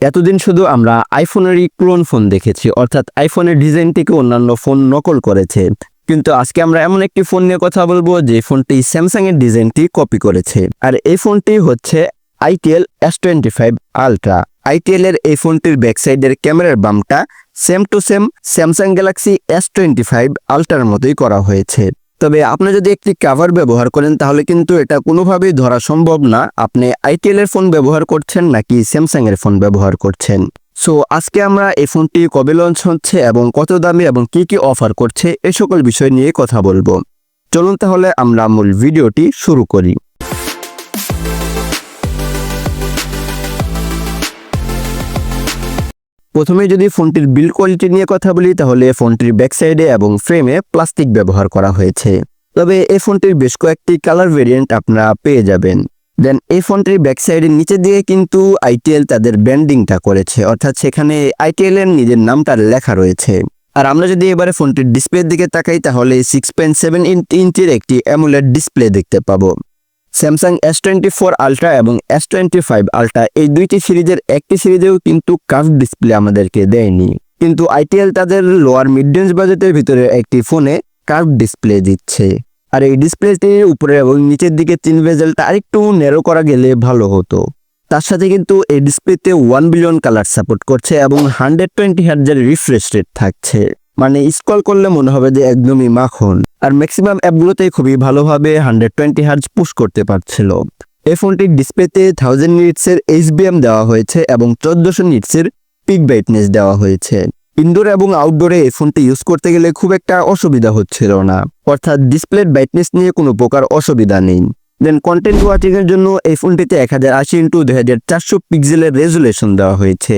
এতদিন শুধু আমরা আইফোনেরই ক্লোন ফোন দেখেছি, অর্থাৎ আইফোনের ডিজাইন থেকে অন্যান্য ফোন নকল করেছে। কিন্তু আজকে আমরা এমন একটি ফোন নিয়ে কথা বলব, যে ফোনটি স্যামসাং এর ডিজাইনটি কপি করেছে। আর এই ফোনটি হচ্ছে itel S twenty five ultra itel এর এই ফোনটির ব্যাক সাইডের ক্যামেরার বামটা same to same Samsung Galaxy S twenty five আলট্রার মতোই করা হয়েছে। তবে আপনি যদি একটি কাভার ব্যবহার করেন, তাহলে কিন্তু এটা কোনোভাবেই ধরা সম্ভব না। আপনি আইটিএল এর ফোন ব্যবহার করছেন নাকি স্যামসাং এর ফোন ব্যবহার করছেন? সো আজকে আমরা এই ফোনটি কবে লঞ্চ হচ্ছে এবং কত দামে এবং কি কি অফার করছে, এ সকল বিষয় নিয়ে কথা বলব। চলুন তাহলে আমরা মূল ভিডিওটি শুরু করি। প্রথমে যদি ফোনটির বিল্ড কোয়ালিটি নিয়ে কথা বলি, তাহলে ফোনটির ব্যাক সাইডে এবং ফ্রেমে প্লাস্টিক ব্যবহার করা হয়েছে। তবে এই ফোনটির বেশ কয়েকটি কালার ভেরিয়েন্ট আপনারা পেয়ে যাবেন। দেন এই ফোনটির ব্যাক সাইডের নিচে দিয়ে কিন্তু আইটিএল তাদের ব্যান্ডিংটা করেছে, অর্থাৎ সেখানে আইটিএল এর নিজের নামটা লেখা রয়েছে। আর আমরা যদি এবারে ফোনটির ডিসপ্লের দিকে তাকাই, তাহলে সিক্স পয়েন্ট সেভেন ইঞ্চির একটি অ্যামুলেট ডিসপ্লে দেখতে পাবো। Samsung S twenty four ultra এবং এস টোয়েন্টি ফাইভ আলট্রা এই দুইটি সিরিজের একটি সিরিজেও কিন্তু কার্ভ ডিসপ্লে আমাদেরকে দেয়নি। কিন্তু আইটিএল তাদের লোয়ার মিড রেঞ্জ বাজেটের ভিতরে একটি ফোনে কার্ভ ডিসপ্লে দিচ্ছে। আর এই ডিসপ্লেটির উপরে এবং নিচের দিকে তিন ভেজেলটা আরেকটু নেরো করা গেলে ভালো হতো। তার সাথে কিন্তু এই ডিসপ্লেতে ওয়ান বিলিয়ন কালার সাপোর্ট করছে এবং হান্ড্রেড টোয়েন্টি হার্জের রিফ্রেশ রেট থাকছে। মানে স্ক্রল করলে মনে হবে যে একদমই মাখন। আর ম্যাক্সিমাম অ্যাপগুলোতে খুবই ভালোভাবে হান্ড্রেড টোয়েন্টি হার্জ পুশ করতে পারছিল। এই ফোনটির ডিসপ্লেতে থাউজেন্ড নিটসের এইচবিএম দেওয়া হয়েছে এবং চোদ্দশো নিটসের পিক ব্রাইটনেস দেওয়া হয়েছে। ইনডোর এবং আউটডোরে এই ফোনটি ইউজ করতে গেলে খুব একটা অসুবিধা হচ্ছিল না। অর্থাৎ ডিসপ্লের ব্রাইটনেস নিয়ে কোনো প্রকার অসুবিধা নেই। দেন কন্টেন্ট ওয়াচিং এর জন্য এই ফোনটিতে এক হাজার আশি ইন্টু দুই হাজার চারশো পিক্সেলের রেজুলেশন দেওয়া হয়েছে।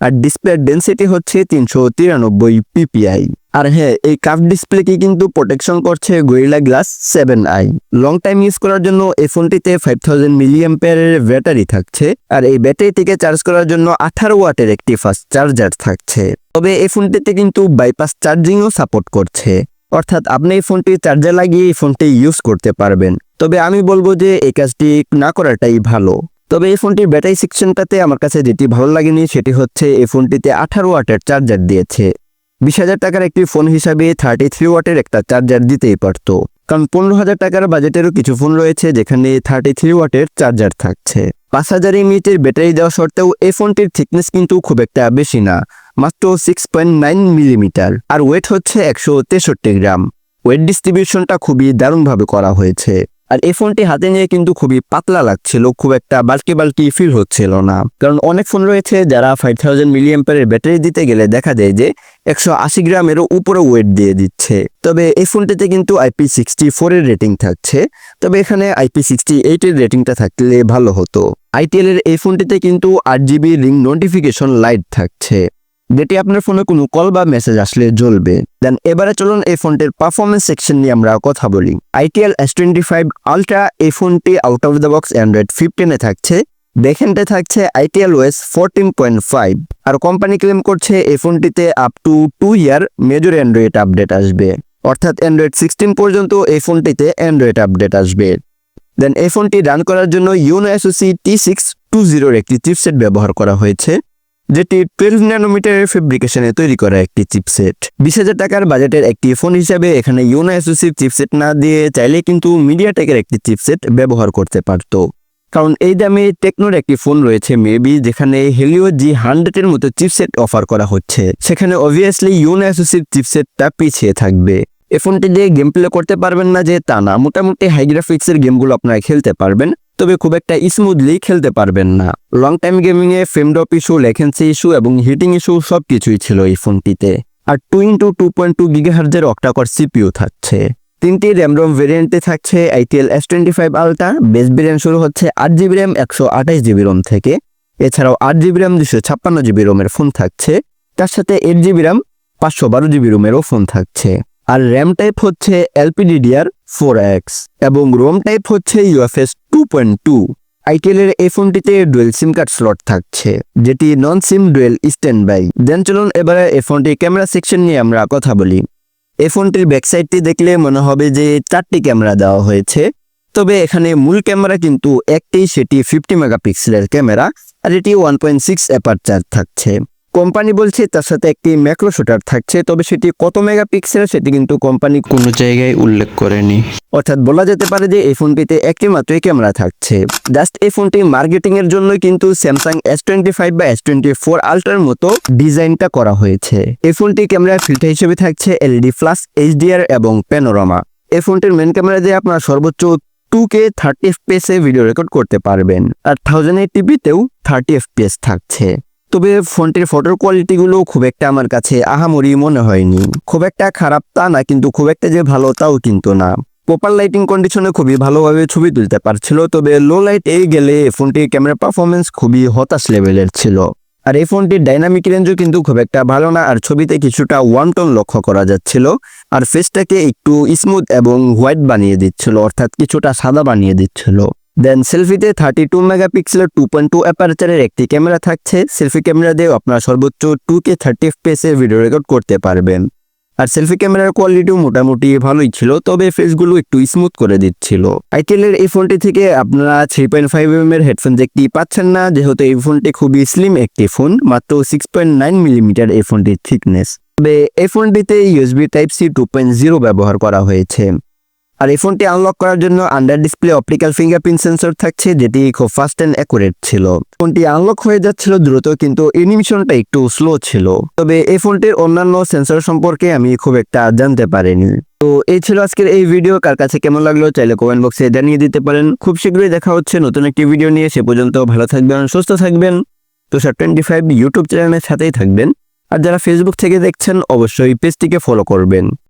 আর ডিসপ্লের ডেন্সিটি হচ্ছে তিনশো তিরানব্বই পিপিআই আর হ্যাঁ এই কার্ভ ডিসপ্লেকে কিন্তু প্রোটেকশন করছে Gorilla Glass seven I long time use করার জন্য এই ফোনটিতে ফাইভ থাউজেন্ড মিলিয়াম্পেয়ারের ব্যাটারি থাকছে। আর এই ব্যাটারিটিকে চার্জ করার জন্য আঠারো ওয়াটের একটি ফাস্ট চার্জার থাকছে। তবে এই ফোনটিতে কিন্তু বাইপাস চার্জিংও সাপোর্ট করছে। অর্থাৎ আপনি এই ফোনটি চার্জার লাগিয়ে এই ফোনটি ইউজ করতে পারবেন। তবে আমি বলব যে এই কাজটি না করাটাই ভালো। তবে এই ফোনটির ব্যাটারি সেকশনটাতে আমার কাছে যেটি ভালো লাগেনি সেটি হচ্ছে এই ফোনটিতে আঠারো ওয়াটের চার্জার দিয়েছে। বিশ হাজার টাকার একটি ফোন হিসাবে থার্টি থ্রি ওয়াটের একটা চার্জার দিতেই পারতো। কারণ পনেরো হাজার টাকার বাজেটেরও কিছু ফোন রয়েছে যেখানে থার্টি থ্রি ওয়াটের চার্জার থাকছে। পাঁচ হাজার এমএইচের ব্যাটারি দেওয়া সত্ত্বেও এই ফোনটির থিকনেস কিন্তু খুব একটা বেশি না, মাত্র সিক্স পয়েন্ট নাইন মিলিমিটার আর ওয়েট হচ্ছে একশো তেষট্টি গ্রাম। ওয়েট ডিস্ট্রিবিউশনটা খুবই দারুণভাবে করা হয়েছে। আর এই ফোনটি হাতে নিয়ে কিন্তু খুবই পাতলা লাগছিল, খুব একটা বাল্কি বাল্কি ফিল হচ্ছিল না। কারণ অনেক ফোন রয়েছে যারা ফাইভ থাউজেন্ড মিলিয়াম্পারের ব্যাটারি দিতে গেলে দেখা যায় যে একশো আশি গ্রামেরও উপরে ওয়েট দিয়ে দিচ্ছে। তবে এই ফোনটিতে কিন্তু আইপি সিক্সটি ফোরের রেটিং থাকছে, তবে এখানে আইপি সিক্সটি এইটের রেটিংটা থাকলে ভালো হতো। আইটিএল এর এই ফোনটিতে কিন্তু আট জিবি রিং নোটিফিকেশন লাইট থাকছে। যেটি আপনার ফোনে কোনো কল বা মেসেজ আসলে জ্বলবে। দেন এবারে চলুন এই ফোনটির পারফরমেন্স সেকশন নিয়ে আমরা কথা বলি। Itel S twenty five ultra এই ফোনটি out of the box Android ফিফটিনে থাকছে। দেখেনতে থাকছে itel OS fourteen point five আর কোম্পানি ক্লেম করছে এই ফোনটিতে up to two year major Android update আসবে। অর্থাৎ অ্যান্ড্রয়েড সিক্সটিন পর্যন্ত এই ফোনটিতে অ্যান্ড্রয়েড আপডেট আসবে। দেন এই ফোনটি রান করার জন্য Unisoc T six two জিরোর একটি চিপসেট ব্যবহার করা হয়েছে। যেটি টুয়েলভ ন্যানোমিটারের ফেব্রিকেশনে তৈরি করা একটি চিপসেট বিশ হাজার টাকার বাজেটের একটি ফোন হিসাবে এখানে ইউনো এসোসিভ চিপসেট না দিয়ে চাইলে কিন্তু মিডিয়াটেকের একটি চিপসেট ব্যবহার করতে পারত। কারণ এই দামে টেকনোর একটি ফোন রয়েছে মেবি যেখানে হেলিও জি হান্ড্রেডের মতো চিপসেট অফার করা হচ্ছে। সেখানে অবভিয়াসলি ইউনো এসোসিভ চিপসেটটা পিছিয়ে থাকবে। এ ফোনটি দিয়ে গেম প্লে করতে পারবেন না যে তা না। মোটামুটি হাই গ্রাফিক্সের গেমগুলো আপনারা খেলতে পারবেন। তবে খুব একটা স্মুথলি খেলতে পারবেন না। লং টাইম গেমিং এ frame drop issue latency issue এবং হিটিং ইস্যু সব কিছুই ছিল এই ফোনটিতে। আর two into two point two গিগাহার্জের octa core CPU থাকছে। তিনটি র্যাম রোম ভেরিয়েন্টে থাকছে itel S twenty five ultra base variant শুরু হচ্ছে আট জিবি র্যাম একশো আঠাশ জিবি রোম থেকে। এছাড়াও আট জিবি র্যাম দুশো ছাপ্পান্ন জিবি রোমের ফোন থাকছে। তার সাথে এইট জিবি র্যাম পাঁচশো বারো জিবি রোমেরও ফোন থাকছে। আর র্যাম টাইপ হচ্ছে এলপিডিডিআর ফোর এক্স এবং রোম টাইপ হচ্ছে UFS two point two itel এর এই ফোনটিতে ডুয়েল সিম কার্ড স্লট থাকছে, যেটি non SIM dual standby then চলুন এবারে এই ফোনটির ক্যামেরা সেকশন নিয়ে আমরা কথা বলি। এই ফোনটির ব্যাকসাইডটি দেখলে মনে হবে যে চারটি ক্যামেরা দেওয়া হয়েছে, তবে এখানে মূল ক্যামেরা কিন্তু একটি, সেটি ফিফটি মেগাপিক্সেলের ক্যামেরা আর এটি ওয়ান পয়েন্ট সিক্স অ্যাপারচার থাকছে। কোম্পানি বলছে তার সাথে একটি ম্যাক্রো শুটার থাকছে, তবে সেটি কত মেগা মেগাপিক্সেল সেটি কিন্তু কোম্পানি কোনো জায়গায় উল্লেখ করেনি। অর্থাৎ বলা যেতে পারে যে এই ফোনটিতে একটি মাত্রই ক্যামেরা থাকছে। জাস্ট এই ফোনটি মার্কেটিং এর জন্য কিন্তু স্যামসাং এস টোয়েন্টি ফাইভ বা এস টোয়েন্টি ফোর আল্ট্রার মতো ডিজাইনটা করা হয়েছে। এই ফোনটি ক্যামেরা ফিল্টার হিসেবে থাকছে এলইডি প্লাস এইচডিআর এবং প্যানোরামা এই ফোনটির মেন ক্যামেরা দিয়ে আপনারা সর্বোচ্চ টু কে থার্টি এফপিএস এ ভিডিও রেকর্ড করতে পারবেন। আর থাউজেন্ড এইট টিভিতেও থার্টি এফপিএস থাকছে। তবে ফোনটির ফটোর কোয়ালিটিগুলো খুব একটা আমার কাছে আহামরি মনে হয়নি। খুব একটা খারাপ তা না, কিন্তু খুব একটা যে ভালো তাও কিন্তু না। প্রপার লাইটিং কন্ডিশনে খুবই ভালোভাবে ছবি তুলতে পারছিল, তবে লো লাইট এই গেলে ফোনটির ক্যামেরা পারফরমেন্স খুবই হতাশ লেভেলের ছিল। আর এই ফোনটির ডাইনামিক রেঞ্জও কিন্তু খুব একটা ভালো না, আর ছবিতে কিছুটা ওয়ান টোন লক্ষ্য করা যাচ্ছিল, আর ফেসটাকে একটু স্মুথ এবং হোয়াইট বানিয়ে দিচ্ছিল, অর্থাৎ কিছুটা সাদা বানিয়ে দিচ্ছিল। দেন সেলফিতে থার্টি টু মেগাপিক্সেলের টু পয়েন্ট টু অ্যাপারচারের একটি ক্যামেরা থাকছে। সেলফি ক্যামেরা দিয়ে আপনারা সর্বোচ্চ টু কে থার্টি এফপিএস এর ভিডিও রেকর্ড করতে পারবেন। আর সেলফি ক্যামেরার কোয়ালিটিও মোটামুটি ভালোই ছিল, তবে ফেসগুলো একটু স্মুথ করে দিচ্ছিল। আইটেলের এই ফোনটি থেকে আপনারা থ্রি পয়েন্ট ফাইভ এম এর হেডফোন দেখতে পাচ্ছেন না, যেহেতু এই ফোনটি খুবই স্লিম একটি ফোন মাত্র সিক্স পয়েন্ট নাইন মিলিমিটার এই ফোনটির থিকনেস তবে এই ফোনটিতে USB type C two point zero ব্যবহার করা হয়েছে। আর এই ফোনটি আনলক করার জন্য under display optical fingerprint sensor থাকছে, যেটি খুব ফাস্ট অ্যান্ড অ্যাকুরেট ছিল। ফোনটি আনলক হয়ে যাচ্ছিল দ্রুত, কিন্তু এনিমেশনটা একটু স্লো ছিল। তবে এই ফোনটির অন্যান্য সেন্সর সম্পর্কে আমি খুব একটা জানতে পারিনি। তো এই ছিল আজকের এই ভিডিও কার কাছে কেমন লাগল চাইলে কমেন্ট বক্সে জানিয়ে দিতে পারেন। খুব শীঘ্রই দেখা হচ্ছে নতুন একটি ভিডিও নিয়ে। সে পর্যন্ত ভালো থাকবেন, সুস্থ থাকবেন। তো স্যার টোয়েন্টি ফাইভ ইউটিউব চ্যানেলের সাথেই থাকবেন। আর যারা ফেসবুক থেকে দেখছেন, অবশ্যই পেজটিকে ফলো করবেন।